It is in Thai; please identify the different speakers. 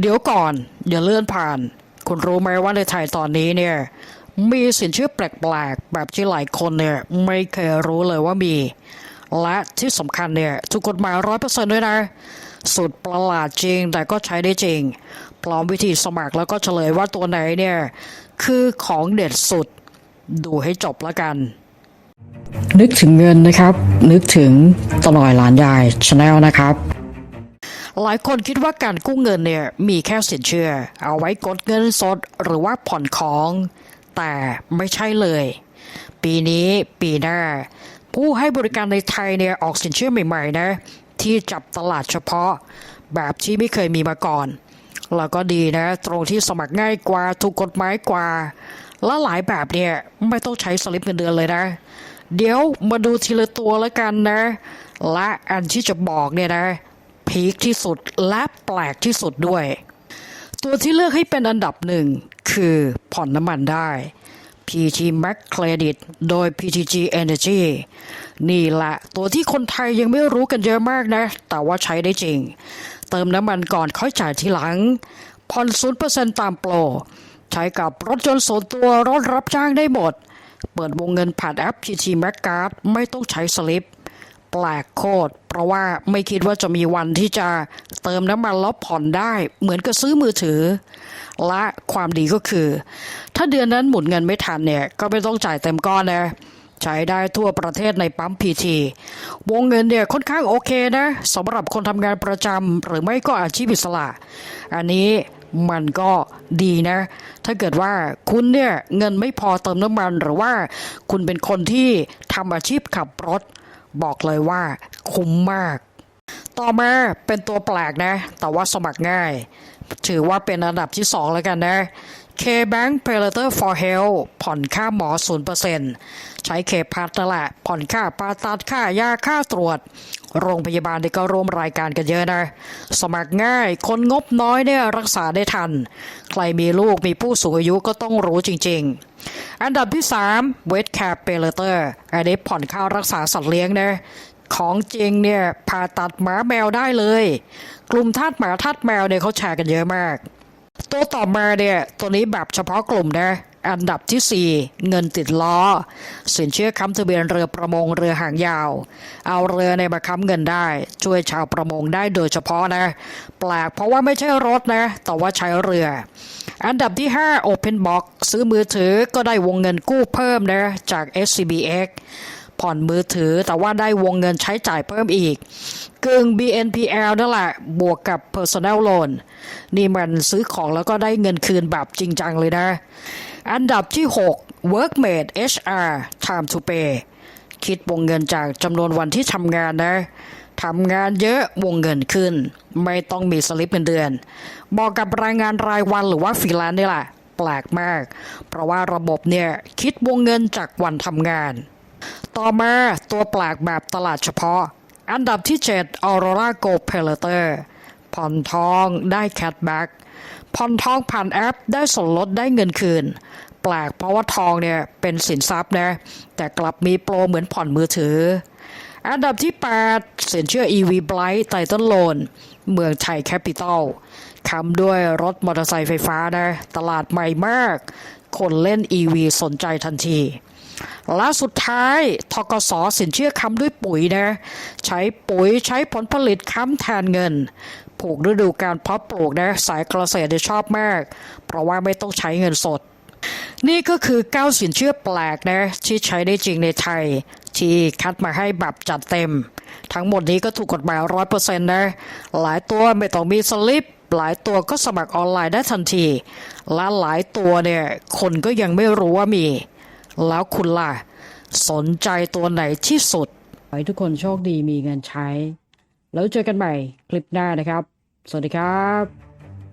Speaker 1: เดี๋ยวก่อน อย่าเลื่อนผ่าน คุณรู้ไหมว่าในไทยตอนนี้เนี่ย มีสินเชื่อแปลกๆ แบบที่หลายคนเนี่ย ไม่เคยรู้เลยว่ามี และที่สำคัญเนี่ยถูกกฎหมายร้อยเปอร์เซ็นต์ด้วยนะ สุดประหลาดจริงแต่ก็ใช้ได้จริง พร้อมวิธีสมัครแล้วก็เฉลยว่าตัวไหนเนี่ย คือของเด็ดสุด ดูให้จบล้วกันนึกถึงเงินนะครับ นึกถึงตลอยหลานยายชาแนลนะครับ หลายคนคิดว่าการกู้เงินเนี่ยมีแค่สินเชื่อ เอาไว้กดเงินสดหรือว่าผ่อนของ แต่ไม่ใช่เลย ปีนี้ปีหน้า ผู้ให้บริการในไทยเนี่ยออกสินเชื่อใหม่ ๆ นะ ที่จับตลาดเฉพาะ แบบที่ไม่เคยมีมาก่อน แล้วก็ดีนะ ตรงที่สมัครง่ายกว่าถูกกฎหมายกว่า และหลายแบบเนี่ยไม่ต้องใช้สลิปเงินเดือนเลยนะ เดี๋ยวมาดูทีละตัวแล้วกันนะ และอันที่จะบอกเนี่ยนะ พีคที่สุดและแปลกที่สุดด้วย ตัวที่เลือกให้เป็นอันดับหนึ่งคือผ่อนน้ำมันได้ PT Max Credit โดย PTG Energy นี่แหละตัวที่คนไทยยังไม่รู้กันเยอะมากนะ แต่ว่าใช้ได้จริง เติมน้ำมันก่อนค่อยจ่ายทีหลังผ่อน0%ตามโปร ใช้กับรถยนต์ส่วนตัวรถรับจ้างได้หมด เปิดวงเงินผ่านแอป PT Max Card ไม่ต้องใช้สลิป ปลกโคตร เพราะว่าไม่คิดว่าจะมีวันที่จะเติมน้ำมันแล้วผ่อนได้ เหมือนกับซื้อมือถือ และความดีก็คือ ถ้าเดือนนั้นหมุนเงินไม่ทันเนี่ย ก็ไม่ต้องจ่ายเต็มก้อนนะใช้ได้ทั่วประเทศในปั๊มพีทีวงเงินเนี่ยค่อนข้างโอเคนะสำหรับคนทำงานประจำหรือไม่ก็อาชีพอิสระ อันนี้มันก็ดีนะ ถ้าเกิดว่าคุณเนี่ยเงินไม่พอเติมน้ำมันหรือว่าคุณเป็นคนที่ทำอาชีพขับรถ บอกเลยว่าคุ้มมาก ต่อมาเป็นตัวแปลกนะ แต่ว่าสมัครง่าย ถือว่าเป็นอันดับที่ 2 แล้วกันนะ K-Bank p a y l a t e r for Health ผ่อนค่าหมอ 0%ใช้ K-Pass นั่นแหละ ผ่อนค่าผ่าตัดค่ายาค่าตรวจ โรงพยาบาลนี่ก็ร่วมรายการกันเยอะนะ สมัครง่าย คนงบน้อยเนี่ยรักษาได้ทัน ใครมีลูกมีผู้สูงอายุก็ต้องรู้จริง ๆ อันดับที่ 3 w e t Cap p a y l a t e r อันนี้ผ่อนค่ารักษาสัตว์เลี้ยงนะของจริงเนี่ยผ่าตัดหมาแมวได้เลย กลุ่มทาสหมาทาสแมวเนี่ยเขาแชร์กันเยอะมาก ตัวต่อมาเนี่ย ตัวนี้แบบเฉพาะกลุ่มนะ อันดับที่ 4 เงินติดล้อ สินเชื่อค้ำทะเบียนเรือประมงเรือหางยาว เอาเรือในมาค้ำเงินได้ ช่วยชาวประมงได้โดยเฉพาะนะ แปลกเพราะว่าไม่ใช่รถนะ แต่ว่าใช้เรือ อันดับที่ 5 Open Box ซื้อมือถือก็ได้วงเงินกู้เพิ่มนะ จาก SCBX ผ่อนมือถือ แต่ว่าได้วงเงินใช้จ่ายเพิ่มอีกกึ่ง BNPL นั่นแหละ บวกกับ Personal Loan นี่มันซื้อของแล้วก็ได้เงินคืนแบบจริงจังเลยนะ อันดับที่ 6 Workmate HR Time to Pay คิดวงเงินจากจำนวนวันที่ทำงานนะทำงานเยอะวงเงินขึ้น ไม่ต้องมีสลิปเงินเดือนเหมาะกับรายงานรายวันหรือว่าฟรีแลนซ์นี่แหละแปลกมาก เพราะว่าระบบเนี่ยคิดวงเงินจากวันทำงาน ต่อมาตัวแปลกแบบตลาดเฉพาะ อันดับที่ 7 Aurora Go p a y l a t e r ผ่อนทองได้แคทแบ็กผ่อนทองผ่านแอปได้ส่วนลดได้เงินคืน แปลกเพราะว่าทองเนี่ยเป็นสินทรัพย์นะแต่กลับมีโปรเหมือนผ่อนมือถือ อันดับที่ 8 สินเชื่อ EV Blight ไตเติ้ลโลนเมืองไทยแคปิตอลคำด้วยรถมอเตอร์ไซค์ไฟฟ้านะ ตลาดใหม่มาก คนเล่น EV สนใจทันที และสุดท้ายทกสสินเชื่อค้ำด้วยปุ๋ยนะ ใช้ปุ๋ยใช้ผลผลิตค้ำแทนเงินผูกฤดูการเพาะปลูกนะสายเกษตรชอบมาก เพราะว่าไม่ต้องใช้เงินสด นี่ก็คือ9สินเชื่อแปลกนะที่ใช้ได้จริงในไทย ที่คัดมาให้แบบจัดเต็ม ทั้งหมดนี้ก็ถูกกฎหมายร้อยเปอร์เซ็นต์นะ หลายตัวไม่ต้องมีสลิปหลายตัวก็สมัครออนไลน์ได้ทันที และหลายตัวเนี่ยคนก็ยังไม่รู้ว่ามี แล้วคุณล่ะ สนใจตัวไหนที่สุด ขอให้ทุกคนโชคดีมีเงินใช้ แล้วเจอกันใหม่คลิปหน้านะครับ สวัสดีครับ